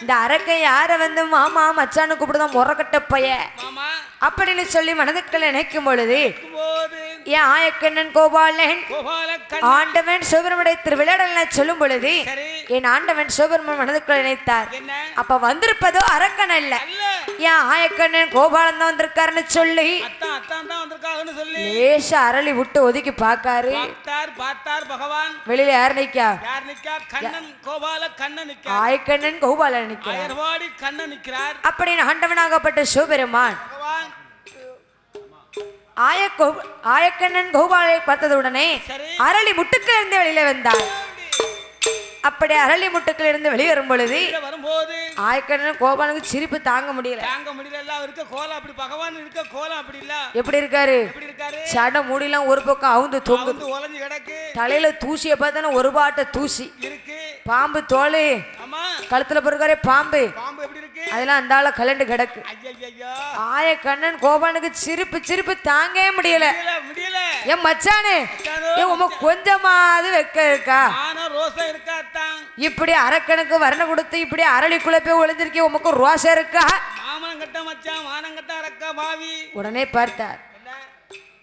இந்த அரக்கை யார வந்து மாமா மச்சான்னு கூப்பிடுதான் முறக்கட்ட பைய அப்படின்னு சொல்லி மனதுக்குள்ள நினைக்கும் பொழுது என் ஆயக்கண்ணன் கோபாலன். கோபால ஆண்டவன் சிவபெருமனுடைய திருவிழாடல சொல்லும் பொழுது என் ஆண்டவன் சிவபெருமன் மனதுக்குள்ள நினைத்தார் அப்ப வந்திருப்பதோ அரக்கன் அல்ல. என் ஆயக்கண்ணன் கோபாலன் தான் வந்திருக்காருன்னு சொல்லி லேச அரளி விட்டு ஒதுக்கி பார்க்காரு. பார்த்தார் பார்த்தார் பகவான். வெளியில யார் நிக்கா? ஆயக்கண்ணன் கோபாலன் நிக்கிறார். அப்படின்னு ஆண்டவனாகப்பட்ட சிவபெருமான் பகவான் ஆய கோ- ஆயக்கண்ணன் கோபாலை பார்த்ததுடனே அரளி முட்டுக்கள் இருந்து வெளியில வந்தார். அப்படி அரளி முட்டுக்கள் இருந்து வெளியே வரும் பொழுது வரும்போது ஆயக்கண்ணன் கோபாலுக்கு சிரிப்பு தாங்க முடியல. தாங்க முடியல. இருக்க கோலம் அப்படி பகவான் இருக்க கோலம் அப்படி இல்ல. எப்படி இருக்காரு? எப்படி இருக்காரு? சட முடியெல்லாம் ஒரு பக்கம் அவுந்து தொங்குது தலையில தூசியை பார்த்தானே ஒரு பாட்ட தூசி. இருக்கு. பாம்பு தோல் கழுத்துல பிறக்காரே பாம்பு. அதெல்லாம் அந்த ஆள கலண்டு கிடக்கு ஐயா ஆயக்கண்ணன் கோபாலுக்கு சிரிப்பு சிரிப்பு தாங்கவே முடியல. என் மச்சானே ஏன் உம கொஞ்சமாவது வெக்க இருக்கா? இப்படி அரக்கனுக்கு வர்ணம் கொடுத்து இப்படி அரளிக்குள்ள போய் ஒளிஞ்சிருக்கே உமக்கு ரோசம் இருக்கா? உடனே பார்த்தார்.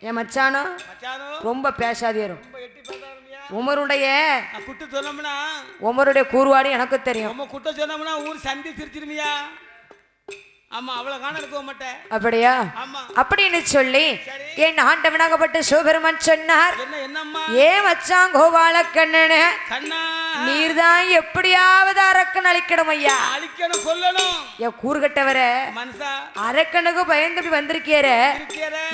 என் மச்சானோ ரொம்ப பேசாதீரும் உமருடைய குட்டு சொன்னோம்னா உமருடைய கூறுவாடு எனக்கு தெரியும். நம்ம குட்ட சொன்னோம்னா ஊர் சந்தி சிரிச்சிருமியா? ஆமா அவ்வளவு காண இருக்க மாட்டேன் அப்படியா? ஆமா. அப்படின்னு சொல்லி என் ஆண்டவனாகப்பட்ட சிவபெருமான் சொன்னார். ஏ மச்சான் கோபால கண்ணனு எப்படியாவது அரக்கன் அழிக்கணும் ஐயா. அழிக்கணும் கொல்லணும் என் கூறுகட்டவர அரக்கனுக்கு பயந்து இருக்கிற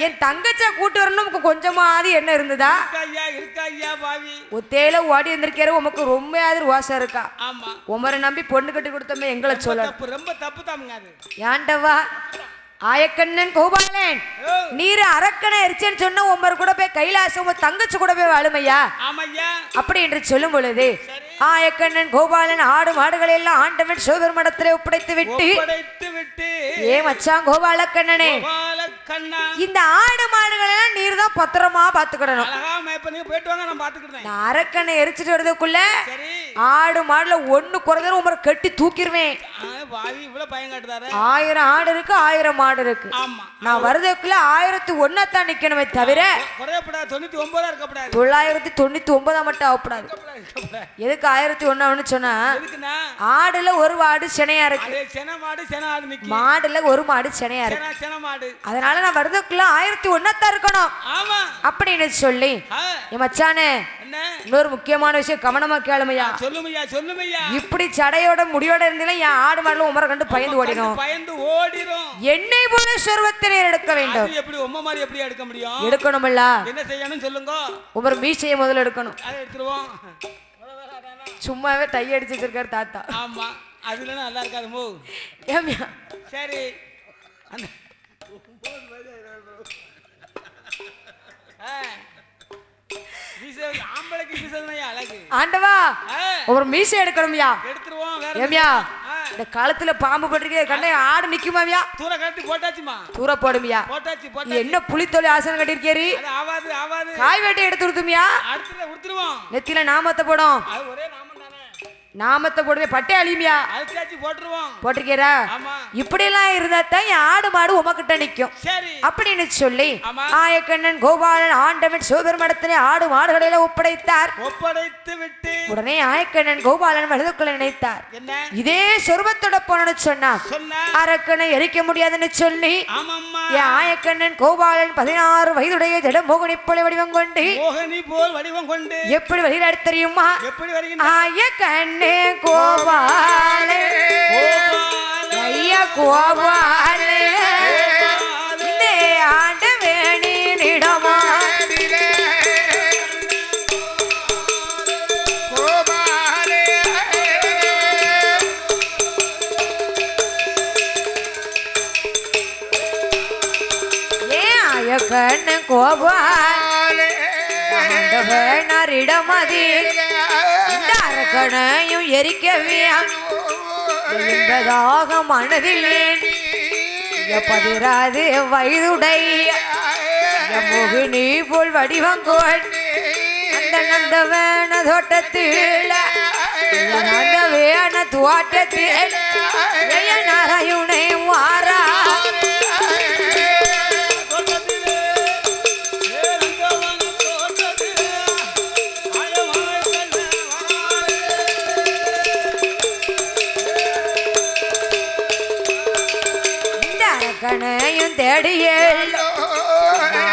என் தங்கச்சா கூட்டு வரணும் கொஞ்சமாவது என்ன இருந்ததா? இருக்கா ஐயா இருக்கா ஐயா பாவி. ஒத்தையில ஓடி வந்திருக்கிற உமக்கு ரொம்பயாவது ரோசம் இருக்கா? ஆமா. உமரை நம்பி பொண்ணு கட்டி கொடுத்தமே எங்களை ரொம்ப சொல்லணும். தப்பு ரொம்ப தப்பு தாமுங்க அது ஏண்டவா ஆயக்கண்ணன் கோபாலன் நீர் அரக்கனை எரிச்சேன்னு சொன்ன உமர் கூட போய் கைலாசம் தங்கச்சி கூட போய் வாழுமையா? அப்படி என்று சொல்லும் பொழுது ஆயக்கண்ணன் கோபாலன் ஆடு மாடுகளை எல்லாம் ஆண்டவன் சிவபெருமடத்திலே ஒப்படைத்து விட்டு ஏ மச்சான் கோபாலக்கண்ணனே கோபால கண்ணா இந்த ஆடு மாடுகளை எல்லாம் நீர் தான் பத்திரமா பாத்துக்கிடணும் அரக்கனை எரிச்சிட்டு வர்றதுக்குள்ள ஆடு மாடுல ஒண்ணு குறைஞ்ச உமரை கட்டி தூக்கிடுவேன் ஆயிரம் ஆடு இருக்கு ஆயிரம் மாடு இருக்கு. ஆமா. நான் வருதுக்குள்ள ஆயிரத்தி ஒன்னத்தான் நிக்கணுமே தவிர தொண்ணூத்தி ஒன்பதா தொள்ளாயிரத்தி தொண்ணூத்தி ஒன்பதாம் மட்டும் இருக்கப்படாது. எதுக்கு ஆயிரத்தி ஒன்னு சொன்னா? ஆடுல ஒரு மாடு சினையா இருக்கு. மாடுல ஒரு மாடு சினையா இருக்கு. சென சென மாடு. அதனால நான் வருதுக்குள்ள ஆயிரத்தி ஒன்னத்தான் இருக்கணும். ஆமா. அப்படின்னு சொல்லி மச்சானே இன்னொரு முக்கியமான விஷயம் கவனமா கேளுமையா. சொல்லுமையா சொல்லுமையா. இப்படி சடையோட முடியோட இருந்தீங்கன்னா என் ஆடு மாடுல உமரை கண்டு பயந்து ஓடிடும். பயந்து ஓடிரும். என்னை போல சொர்வத்தினர் எடுக்க வேண்டும். எப்படி உம்ம மாதிரி எப்படி எடுக்க முடியும்? எடுக்கணுமில்ல. என்ன செய்யணும் சொல்லுங்க. உமர் மீசையை முதல்ல எடுக்கணும். அதை எடுத்துருவோம். சும்மாவே தை அடிச்சு வச்சிருக்காரு தாத்தா. ஆமா அதுல நல்லா இருக்காது மோ. ஏமியா? சரி. அந்த ஆம்பளைக்கு வீசதுனா அழகு? ஆண்டவா ஒரு மீசை எடுக்கணும்யா எடுத்துருவோம் ஏமியா இந்த காலத்துல பாம்பு பட்டிருக்கே கண்ணே ஆடு நிக்குமாவியா தூர கட்டி போட்டாச்சுமா? தூர போடுமியா போட்டாச்சு போட்டாச்சு. என்ன புலித்தொலி ஆசனம் கட்டிருக்கேரி ஆவாது ஆவாது. காய் வேட்டை எடுத்து கொடுத்துமியா அடுத்துல உடுத்துருவோம். நெத்தியில நாமத்தை போடும். ஒரே நாமத்தை போடுவே பட்டை அழிமியா? போட்டுருவோம். போட்டிருக்கீரா இப்படி எல்லாம் இருந்தா தான் என் ஆடு மாடு உமக்கிட்ட நிக்கும். சரி. அப்படின்னு சொல்லி. ஆயக்கண்ணன் கோபாலன் ஆண்டவன் சிவபெருமடத்திலே ஆடு மாடுகளை ஒப்படைத்தார். ஒப்படைத்து விட்டு. உடனே ஆயக்கண்ணன் கோபாலன் மனதுக்குள்ள நினைத்தார். இதே சொருபத்தோட போனன்னு சொன்னா அரக்கனை எரிக்க முடியாதுன்னு சொல்லி என் ஆயக்கண்ணன் கோபாலன் பதினாறு வயதுடைய கொண்டு மோகனி போல் வடிவம் கொண்டு. எப்படி வழிகாடு தெரியுமா? எப்படி வருகின்ற ஆயக்கண்ணே கோபாலே. ஐயா கோபாலே. இந்த ஆண்டு வேணிடமா ஏன் ஆயக்கண்ணு கோபால். ஆண்டவனரிடமதி இந்த அரக்கனையும் எரிக்கவே என்பதாக மனதிலே பதிராது வயதுடைய மோகினி போல் வடிவங்கோள் அந்த நந்தவேன தோட்டத்தில் நந்தவேன தோட்டத்தில். ஜெய நாராயணே அடியே தேடியே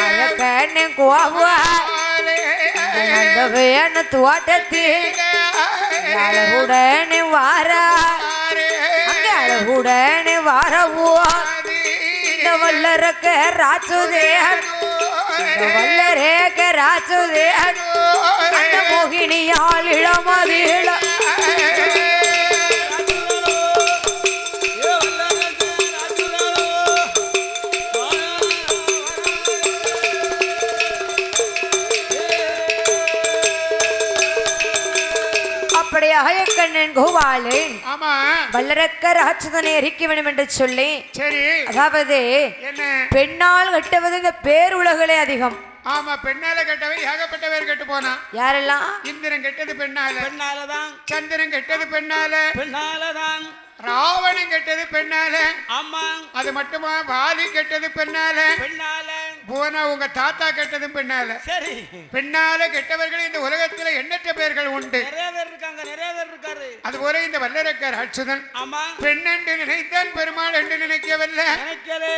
அரக்கண்ணு கோவா அந்த தோட்டத்தில். அழகுடனே வாரா. அங்க அழகுடனே வாரவோ. இந்த வல்லரக்க ராசுதேன் இந்த வல்லரேக்க அந்த மோகினியால் இளமதிள அகயக்கண்ணன் கோபாலன் ஆமா. வல்லரக்க ராட்சதனை எரிக்க வேண்டும் என்று சொல்லி சரி. அதாவது என்ன? பெண்ணால் கட்டுவது இந்த பேருலகளே அதிகம். ஆமா பெண்ணால கெட்டவை ஏகப்பட்ட பேர் கெட்டு போனா. யாரெல்லாம்? இந்திரன் கெட்டது பெண்ணால. பெண்ணாலதான். சந்திரன் கெட்டது பெண்ணால. பெண்ணாலதான். ராவணன் கெட்டது பெண்ணால. அம்மா அது மட்டுமா? வாலி கெட்டது பெண்ணால. பெண்ணால. போனா உங்க தாத்தா கெட்டதும் பெண்ணால சரி. பெண்ணால கெட்டவர்கள் இந்த உலகத்துல எண்ணற்ற பேர்கள் உண்டு. நிறைய பேர் இருக்காங்க நிறைய பேர் இருக்காரு. அதுபோல இந்த வல்லரக்கர் அச்சுதன் ஆமா. பெண் என்று நினைத்தான் பெருமாள் என்று நினைக்கவில்ல. நினைக்கலே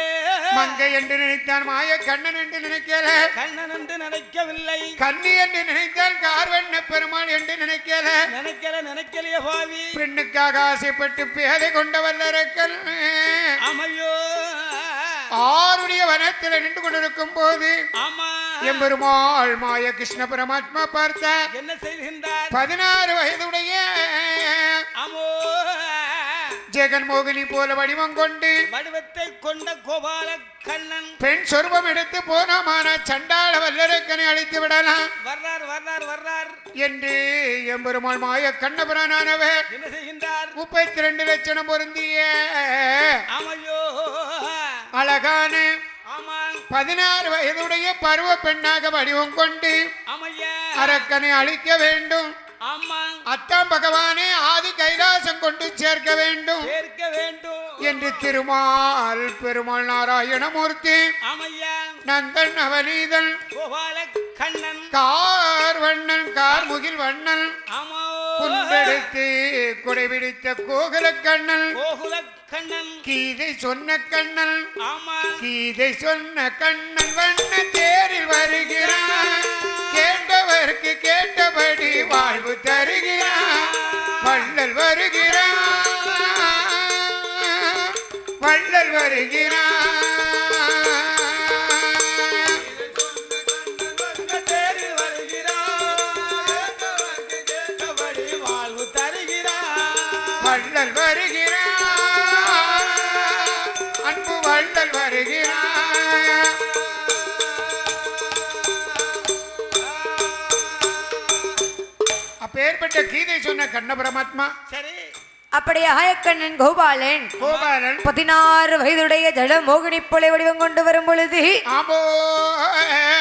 மங்கை என்று நினைத்தான் மாய கண்ணன் என்று நினைக்கல. கண்ணன் என்று நினைக்கவில்லை. கன்னி என்று நினைத்தான் கார்வண்ண பெருமாள் என்று நினைக்கல. நினைக்கல நினைக்கலையே பாவி. பெண்ணுக்காக ஆசைப்பட்டு பேதை கொண்ட வல்லரக்கல் அமையோ ஆருடைய வனத்தில் நின்று கொண்டிருக்கும் போது எம்பெருமாள் மாய கிருஷ்ண பரமாத்மா பார்த்த என்ன செய்கின்றார்? பதினாறு வயதுடைய அமோ. ஜெகன்மோகினி போல வடிவம் கொண்டு வடிவத்தை கொண்ட கோபால கண்ணன். பெண் சொருபம் எடுத்து போனோமான சண்டாள வல்லரக்கனை அழித்து விடலாம். வர்றார் வர்றார் வர்றார். என்று எம்பெருமாள் மாய கண்ணபுரானவர் என்ன செய்கின்றார்? முப்பத்தி ரெண்டு லட்சணம் பொருந்திய அமையோ. அழகான பதினாறு வயதுடைய பருவ பெண்ணாக வடிவம் கொண்டு அரக்கனை அழிக்க வேண்டும். அத்தாம் பகவானே ஆதி கைலாசம் கொண்டு சேர்க்க வேண்டும். சேர்க்க வேண்டும். என்று திருமால் பெருமாள் நாராயணமூர்த்தி நந்தன் கோபால கண்ணன். கார்முகில் வண்ணன் ஆமா குண்டெடுத்து குடைபிடித்த கோகுல கண்ணன். கோகுல கண்ணன். கீதை சொன்ன கண்ணன். ஆமா கீதை சொன்ன கண்ணன் வண்ண தேரில் வருகிறான். கேட்டவருக்கு கேட்டபடி வாழ்வு தருகிறான். வள்ளல் வருகிறான். வள்ளல் வருகிறான். வள்ளல் வருகிறான் அன்பு வள்ளல் வருகிறான் அப்பேற்பட்ட கீதை சொன்ன கண்ண பரமாத்மா. சரி. அப்படி அகயக்கண்ணன் கோபாலன் கோபாலன். பதினாறு வயதுடைய ஜட மோகினி போல வடிவம் கொண்டு வரும் பொழுது ஆமோ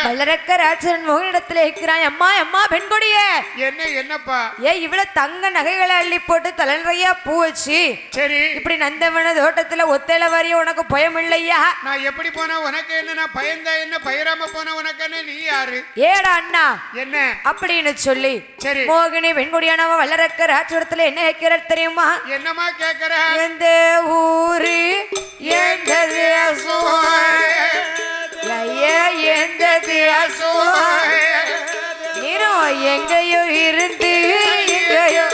வல்லரக்க ராட்சசன் மோகனிடத்தில் இருக்கிறான் அம்மா அம்மா பெண் கொடியே என்ன என்னப்பா? ஏ இவ்வளவு தங்க நகைகளை அள்ளி போட்டு தலை நிறைய பூ வச்சு? சரி. இப்படி நந்தவன தோட்டத்துல ஒத்தையில வரைய உனக்கு பயம் இல்லையா நான் எப்படி போனா உனக்கு என்ன நான் பயந்தா என்ன பயிராம போன உனக்கு என்ன நீ யாரு? ஏடா அண்ணா. என்ன? அப்படின்னு சொல்லி சரி. மோகினி பெண்குடியானவ வல்லரக்க ராட்சசத்துல என்ன வைக்கிறார் தெரியுமா? என்னமா கேக்குற எந்த ஊரு? எந்த தேசம் ஐயா எந்த எங்கேயோ இருந்து எங்கேயோ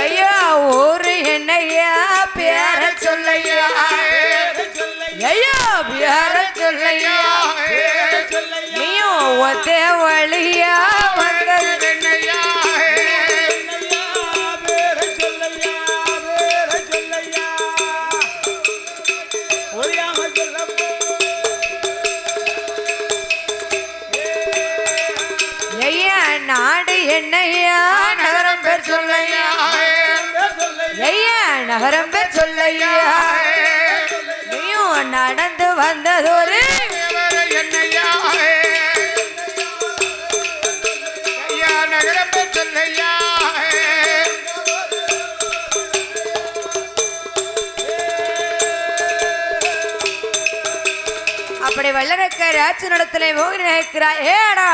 ஐயா என்னையா சொல்லையா? ஐயா பேர சொல்லையா? ஒத்தே வழியா நாடு என்னையா? நகரம் பேர் சொல்லையா? ஐயா நகரம் பேர் சொல்லையா? நீயும் நடந்து வந்ததொரு அப்படி வல்லரக்க ராட்ச நடத்துல மோகினி நினைக்கிறாய் ஏடா!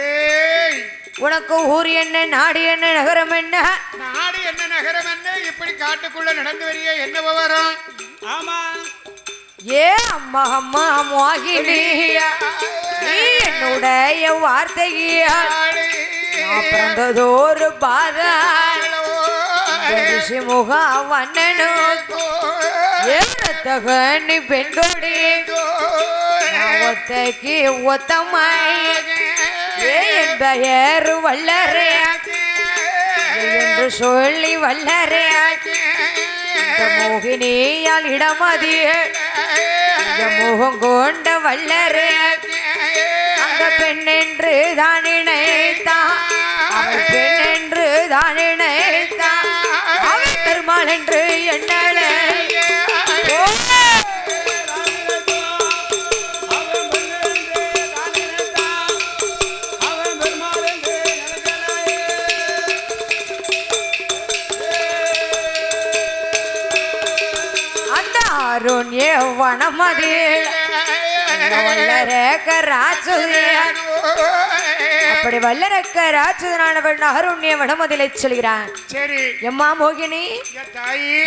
ஏய்! உனக்கு ஊர் என்ன நாடு என்ன நகரம் என்ன? நாடு என்ன நகரம் என்ன? இப்படி காட்டுக்குள்ள நடந்து வரிய என்ன விவரம்? ஆமா. ஏ அம்மா அம்மா மோகினி நீ என்னுடைய வார்த்தையால் நான் பிறந்ததோரு பாதா. முகா வண்ணனு ஏறத்தக நீ பெண்கொடி. ஒத்தைக்கு ஒத்தமாய். என் பெயர் வல்லரே? என்று சொல்லி வல்லரே. இந்த மோகினியால் இடமதியே இந்த முகம் கொண்ட வல்லரே. அந்த பெண் என்று தான் இணைத்தான். பெண் என்று தான் இணைத்தான். அவள் பெருமாள் என்று எண்ணலை. அப்படி வல்லரக்க ராட்சதனானவன் அருண்ய வனமதிலை சொல்கிறான். சரி. எம்மா மோகினி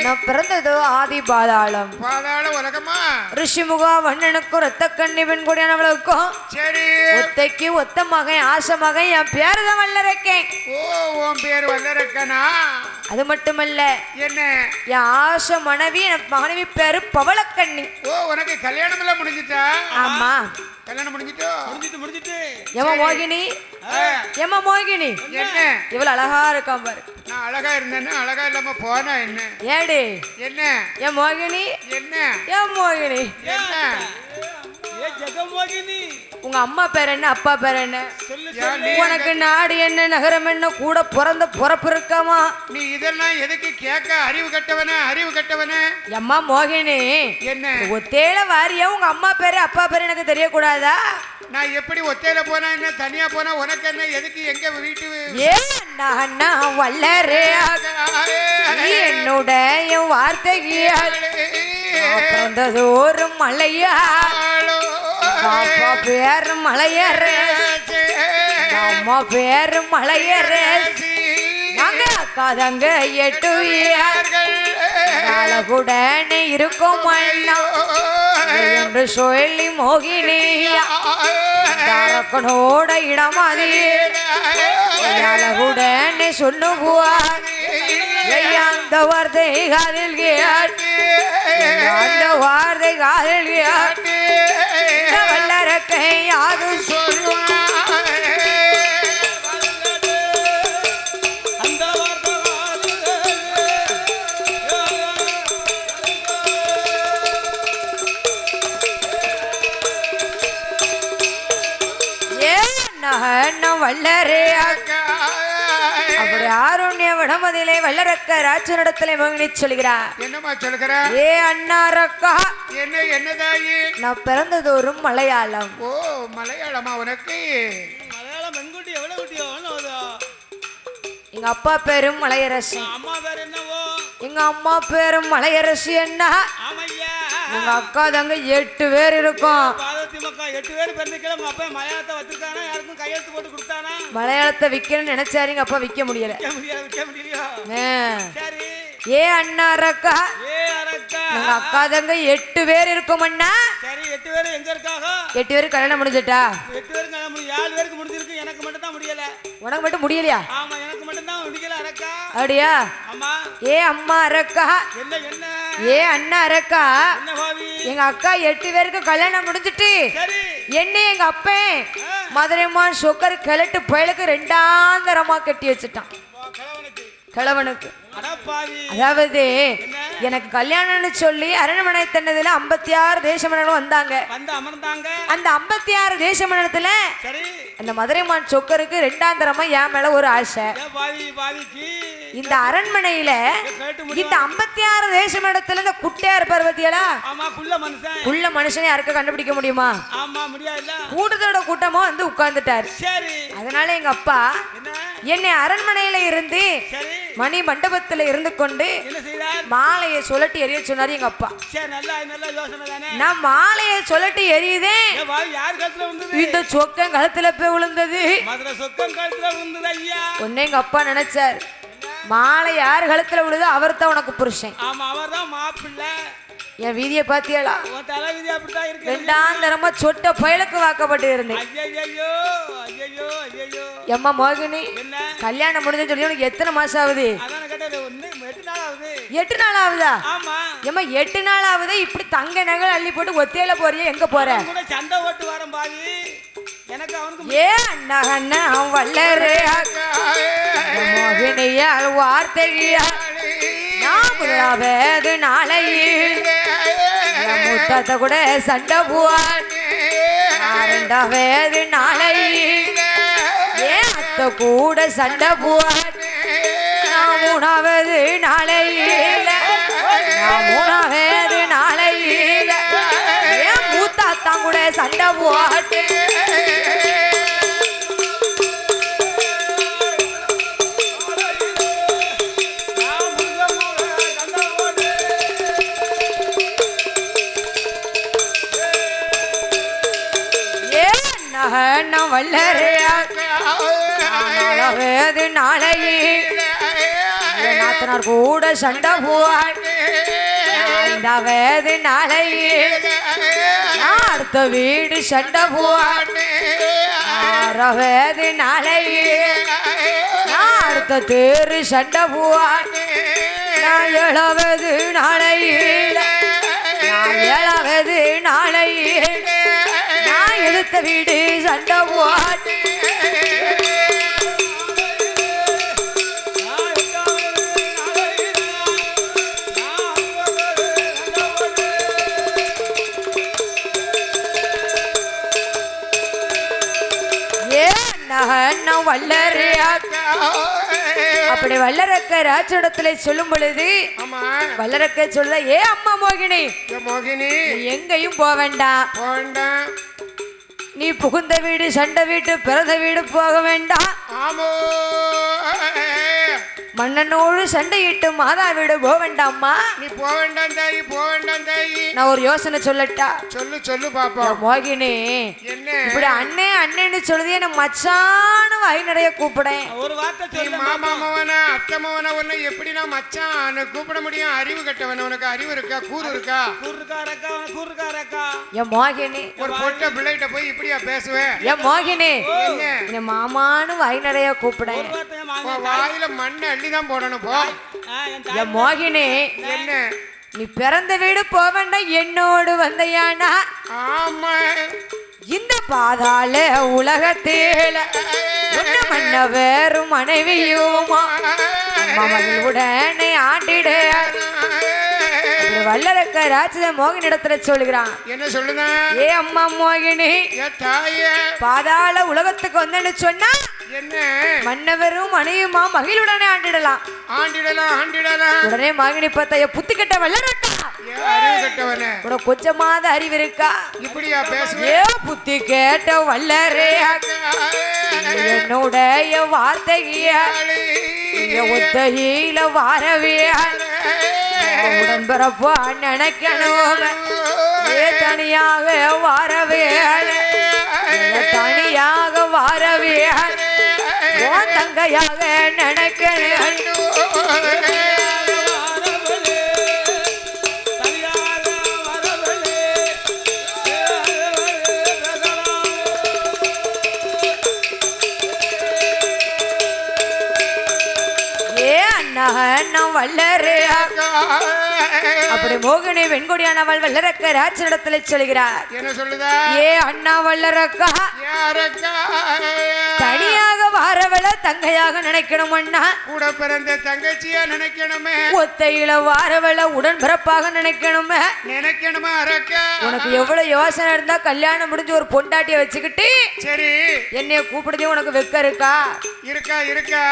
நான் பிறந்ததோ ஆதி பாதாளம் பாதாள உலகமா? ரிஷிமுகா வண்ணனுக்கும் ரத்த கண்ணி பெண்குடியானவளுக்கும் சரி. ஒத்தைக்கு ஒத்த மகன் ஆசை மகன் என் பேரு தான் வல்லரக்கேன். ஓ உன் பேர் வல்லரக்கனா? அது மட்டுமல்ல என்ன? என் ஆசை மனைவி என் மனைவி பேரு பவளக்கண்ணி. ஓ உனக்கு கல்யாணம் எல்லாம் முடிஞ்சிட்டா ஆமா. கல்யாணம் முடிஞ்சிட்டோ? முடிஞ்சிட்டு முடிஞ்சிட்டு. ஏமா மோகினி? ஏமா மோகினி? என்ன? இவ்வளவு அழகா இருக்கான் பாரு. நான் அழகா இருந்தேன்னா அழகா இல்லாம போனா என்ன? ஏடி. என்ன? ஏன் மோகினி? என்ன? ஏன் மோகினி. என்ன? ஏ ஜெகமோகினி உங்க அம்மா பேர் என்ன அப்பா பேர் என்ன? உனக்கு நாடு என்ன நகரம் என்ன கூட பிறந்த பிறப்பு இருக்காமா? நீ இதெல்லாம் எதுக்கு கேட்க அறிவு கட்டவன அறிவு கட்டவன எம்மா மோகினி என்ன ஒத்தேல வாரியா உங்க அம்மா பேரு அப்பா பேரு எனக்கு தெரியக்கூடாதா நான் எப்படி ஒத்தையில போனா என்ன தனியா போனா உனக்கு என்ன எதுக்கு எங்க வீட்டு ஏன் அண்ணா வல்லரே என்னுடைய வார்த்தையால் ஒரு மலையா பேரு மலையரே அம்மா பேரு மலையரே நாங்க அக்கா எட்டு கூட இருக்கும் என்று சொல்லி மோகினியா. தாரக்கனோட இடமாதி கூட சொல்லுவார். அந்த வார்த்தை காதில் கேட் அந்த வார்த்தை காதில் கேட் வல்லரக்கை யாது வடமதிலே வல்லரக்க ராட்சனிடத்திலே மோகினி சொல்கிறார். என்னம்மா சொல்கிற? ஏ அண்ணாரக்கா என்ன என்னதாயி? நான் பிறந்தது ஒரு மலையாளம். ஓ மலையாளமா உனக்கு? மலையாளம் பெண்குட்டி எவ்வளவு குட்டியோ எங்க அப்பா பேரும் மலையரசி. அம்மா பேர் என்னவோ? எங்க அம்மா பேரும் மலையரசி என்ன? எங்க அக்கா தங்க எட்டு பேர் இருக்கும். எட்டு பேர் பிறந்துக்கல உங்க அப்பா மலையாளத்தை வச்சிருக்கானா? யாருக்கும் கையெழுத்து போட்டு கொடுத்தானா? மலையாளத்தை விற்கணும்னு நினைச்சாரு எங்க அப்பா விற்க முடியல. விற்க முடியாது விற்க முடியலையோ. சரி. ஏ அண்ணாரக்கா ஏ அரக்கா எங்க அக்கா தங்க எட்டு பேர் இருக்கும் அண்ணா. எட்டு பேர் எங்க இருக்காக எட்டு பேருக்கு கல்யாணம் முடிஞ்சிட்டா? எட்டு பேருக்கு கல்யாணம் முடியும் ஏழு பேருக்கு முடிஞ்சிருக்கு. எனக்கு மட்டும் தான் முடியல. உனக்கு மட்டும் முடியலையா? ஆமா எனக்கு மட்டும் தான் முடியல அரக்கா அப்படியா? ஆமா. ஏ அம்மா அரக்கா என்ன என்ன? ஏ அண்ணா அரக்கா என்ன பாவி? எங்க அக்கா எட்டு பேருக்கு கல்யாணம் முடிஞ்சிட்டு. சரி. என்ன எங்க அப்பன் மதுரைமா சொக்கர் கிழட்டு பயலுக்கு ரெண்டாம் தரமா கட்டி வச்சுட்டான். கிழவனுக்கு. அதாவது எனக்கு கல்யாணம்னு சொல்லி அரண்மனை தன்னதுல ஐம்பத்தி ஆறு தேச மன்னர்கள் வந்தாங்க அந்த ஐம்பத்தி ஆறு தேச மன்னத்துல சரி. அந்த மதுரைமான் சொக்கருக்கு ரெண்டாம் தரமா என் மேல ஒரு ஆசை. இந்த அரண்மனையில இந்த ஐம்பத்தி ஆறு தேசம் இடத்துல இந்த குட்டையார் பர்வத்தியலா உள்ள மனுஷனை. யாருக்கு கண்டுபிடிக்க முடியுமா? கூட்டத்தோட கூட்டமா வந்து உட்கார்ந்துட்டாரு. அதனால எங்க அப்பா என்ன? அரண்மனையில இருந்து மணி மண்டபத்துல இருந்து கொண்டு செய்தார்? மாலையை சுழட்டி எரிய சொன்னாரு எங்க அப்பா. சரி நல்லா நல்ல யோசனை தானே? நான் மாலையை சுழட்டி எரியுதேன் யார் கழுத்துல விழுந்தது? இந்த சொக்கம் கழுத்துல போய் விழுந்தது. மதுரை சொக்கம் கழுத்துல விழுந்தது ஐயா. உன்னை எங்க அப்பா நினைச்சார். மாலை யார் கழுத்துல விழுதோ அவர் தான் உனக்கு புருஷன். ஆமா அவர் தான் மாப்பிள்ளை. என் வீதியை பாத்தியாளா ரெண்டாம் தரமா சொட்ட பயலுக்கு வாக்கப்பட்டு இருந்தேன் எம்மா மோகினி கல்யாணம் முடிஞ்சு சொல்லி உனக்கு எத்தனை மாசம் ஆகுது எட்டு நாள் ஆகுது ஏம்மா எட்டு நாள் ஆகுது இப்படி தங்க நகல் அள்ளி போட்டு ஒத்தையில போறியே எங்க போற சண்டை ஓட்டு வரேன் பாவி எனக்கு அவனுக்கு ஏ அண்ணா அண்ணா அவன் வல்லரு மோகினியால் வார்த்தையால் நான் முதலாவது நாளையில் முத்தத்தை கூட சண்டை போவான் வேறு நாளை. ஏன் அத்தை கூட சண்டை போவான் நான் மூணாவது நாளை நான் மூணாவது நாளை ஏன் மூத்தாத்தான் கூட சண்டை போட்டு நான் வல்லறையா நாளையே. நாத்தனார் கூட சண்டை போவான் ஐந்தாவது நாளையில் நான் அடுத்த வீடு சண்டை போவான் வேது நாளையே. அடுத்த தேரு சண்டை போவான் நான் ஏழாவது நாளையில் நான் எடுத்த வீடு சண்டை ஓட்டு அப்படி வல்லரக்க ராஜடத்துல சொல்லும் பொழுது வல்லரக்க சொல்ல ஏ அம்மா மோகினி மோகினி எங்கேயும் போக வேண்டாம். நீ புகுந்த வீடு சண்டை வீட்டு பிறந்த வீடு போக வேண்டாம். ஆமோ. மன்னனோடு சண்டையிட்டு மாதா வீடு போக வேண்டாம்மா. நீ போக வேண்டாம் தாயி போக வேண்டாம் தாயி. நான் ஒரு யோசனை சொல்லட்டா? சொல்லு சொல்லு பாப்போம். மோகினி என்ன? இப்படி அண்ணே அண்ணேன்னு சொல்லுது என்ன மச்சான வாய் நிறைய கூப்பிடேன் ஒரு வார்த்தை நீ சொல்ல மாமா மவன அத்தை மவன உன்னை எப்படி நான் மச்சான் கூப்பிட முடியும்? அறிவு கட்டவன உனக்கு அறிவு இருக்கா? கூறு இருக்கா? கூறுக்காரக்கா கூறுக்காரக்கா. என் மோகினி. ஒரு பொட்ட பிள்ளைகிட்ட போய் இப்படியா பேசுவேன் என் மோகினி என்ன? மாமான்னு வாய் நிறைய கூப்பிடேன் வாயில மண்ணை அள்ளி தான் போடணும் போ. என் மோகினி என்ன? நீ பிறந்த வீடு போக வேண்டாம் என்னோடு வந்தையானா? ஆமா. இந்த பாதாள உலகத்தேல மன்ன வேறும் மனைவியுமா? உடனே ஆண்டிட. வல்லரக்க ராட்சத மோகினி இடத்துல சொல்லுகிறான். என்ன சொல்லுதான் ஏ அம்மா மோகினி ஏ தாய. பாதாள உலகத்துக்கு வந்தேன்னு சொன்னா என்ன? மன்னவரும் மனைவியுமா மகிழுடனே ஆண்டிடலாம். ஆண்டிடலாம் ஆண்டிடலாம் உடனே மோகினி பார்த்தா "ஏ, புத்தி கட்ட கட்டவன? உனக்கு கொஞ்சமாத அறிவு இருக்கா? இப்படியா பேசுவேன் ஏ புத்தி கேட்ட வல்லரே. என்னுடைய வார்த்தைய ஒத்தையில வாரவே. உடன்பிறப்பா நினைக்கணும். ஏ தனியாக வாரவே. தனியாக வாரவே. தங்கையாக வல்லரே. அப்படி மோகினி வெண்கொடியானவள் வல்லரக்க ராஜனிடத்துல சொல்கிறார். என்ன சொல்லுதா? ஏ அண்ணா வல்லரக்கா. தனியாக வாரவள தங்கையாக நினைக்கணும் அண்ணா கூட பிறந்த தங்கச்சியா நினைக்கணுமே? ஒத்தையில வாரவள உடன்பிறப்பாக நினைக்கணுமே. நினைக்கணுமா அரக்கா? உனக்கு எவ்வளவு யோசனை இருந்தா கல்யாணம் முடிஞ்சு ஒரு பொண்டாட்டிய வச்சுக்கிட்டு சரி. என்னைய கூப்பிடுதே உனக்கு வெக்க இருக்கா? இருக்கா இருக்கா?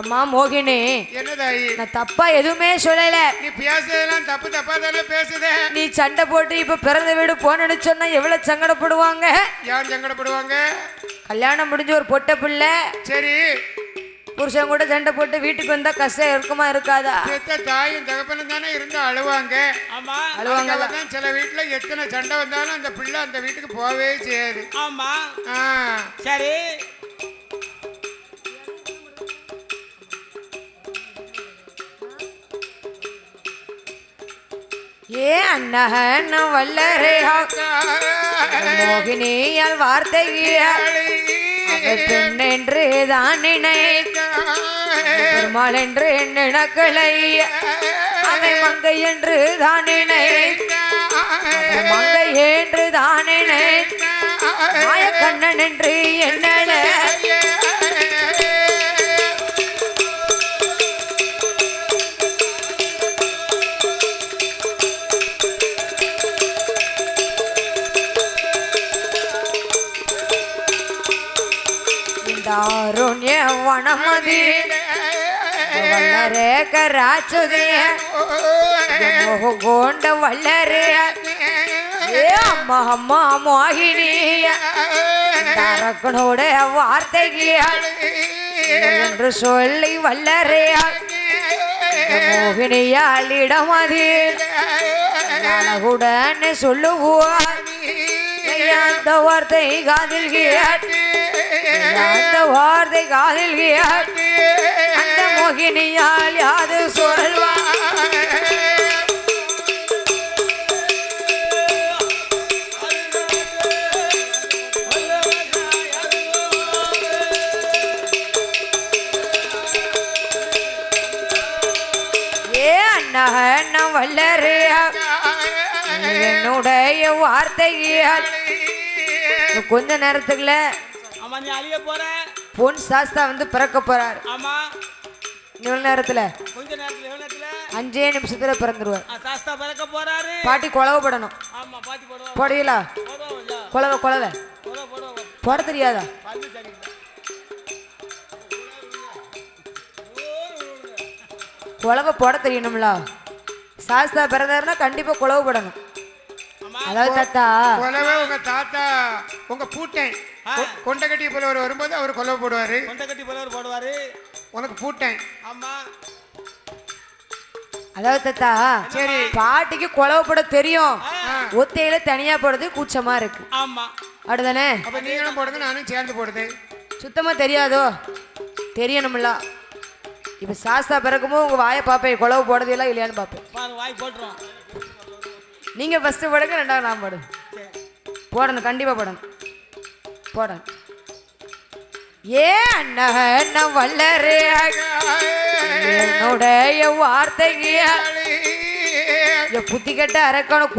எம்மா மோகினி என்னதாயி நான் தப்பா எதுவுமே சொல்லல. நீ பேசுறதெல்லாம் தப்பு தப்பா தானே பேசுத? நீ சண்டை போட்டு இப்ப பிறந்த வீடு போனேன்னு சொன்னா எவ்வளவு சங்கடப்படுவாங்க? யார் சங்கடப்படுவாங்க? கல்யாணம் முடிஞ்ச ஒரு பொட்டை பிள்ளை. சரி. புருஷன் கூட சண்டை போட்டு வீட்டுக்கு வந்தா கஷ்டம் இருக்குமா இருக்காதா? பெத்த தாயும் தகப்பனும் தானே இருந்து அழுவாங்க. ஆமா. அதுக்காக தான் சில வீட்டுல எத்தனை சண்டை வந்தாலும் அந்த பிள்ளை அந்த வீட்டுக்கு போகவே செய்யாது. ஆமா. ஆ, சரி. ஏ அண்ணகன் வல்லரே மோகினியால் வார்த்தையால் பெண் என்று தான் நினைத்த என்று நினக்கலை. அவை மங்கை என்று தான் நினைத்த மங்கை என்று தான் நினைத்த மாயக்கண்ணன் என்று என்னல இந்த அருண்ய வனமதி வல்லரே கராச்சுதிய கோண்ட வல்லரே. ஏ அம்மா அம்மா மோகினிய அரக்கனோட வார்த்தைகள் என்று சொல்லி வல்லறையால் மோகினியால் இடமதி. அழகுடன் சொல்லுவார். அந்த வார்த்தை காதில் கேட்டு அந்த வார்த்தை காதில் அந்த மோகினியால் யாது சொல்வா ஏ அண்ணா அண்ணா வல்லறையா என்னுடைய வார்த்தையால் கொஞ்ச நேரத்துக்குள்ள ஆமா நீ அழிய போற. பொன் சாஸ்தா வந்து பிறக்க போறார். ஆமா. இவ்வளவு நேரத்துல கொஞ்ச நேரத்துல எவ்வளவு நேரத்துல. அஞ்சே நிமிஷத்துல பிறந்துருவார். சாஸ்தா பிறக்க போறாரு. பாட்டி குழவப்படணும். ஆமா பாத்தி போடுவா போடுவீங்களா? குழவை குழவை. போட தெரியாதா? குழவை போட தெரியணும்ல. சாஸ்தா பிறந்தாருன்னா கண்டிப்பா குழவப்படணும் ஆமா அதாவது தாத்தா. கொலவை உங்க தாத்தா உங்க பூட்டன் கொண்டை கட்டி புலவர் வரும்போது அவர் கொலவை போடுவாரு. கொண்டை கட்டி போலவர் போடுவாரு. உனக்கு பூட்டன் ஆமா. அதாவது தாத்தா சரி. பாட்டிக்கு குழவப்பட தெரியும். ஆ, ஒத்தையில தனியா போடுறது கூச்சமா இருக்கு. ஆமா. அப்படிதானே அப்ப நீங்களும் போடுங்க நானும் சேர்ந்து போடுது. சுத்தமா தெரியாதோ? தெரியணும்ல இப்ப சாஸ்தா பிறக்கும்போது உங்க வாயை பார்ப்பேன் குழவு போடுறதெல்லாம் இல்லையான்னு பார்ப்பேன். பாரு வாய் போட்டுரும். நீங்க ஃபர்ஸ்ட் போடுங்க ரெண்டாவது நான் போடு சரி போடணும் கண்டிப்பா போடணும். போடணும். ஏ அண்ணா அண்ணா வல்லரே என்னுடைய வார்த்தைக்கு புத்தி கட்ட அரக்கணும்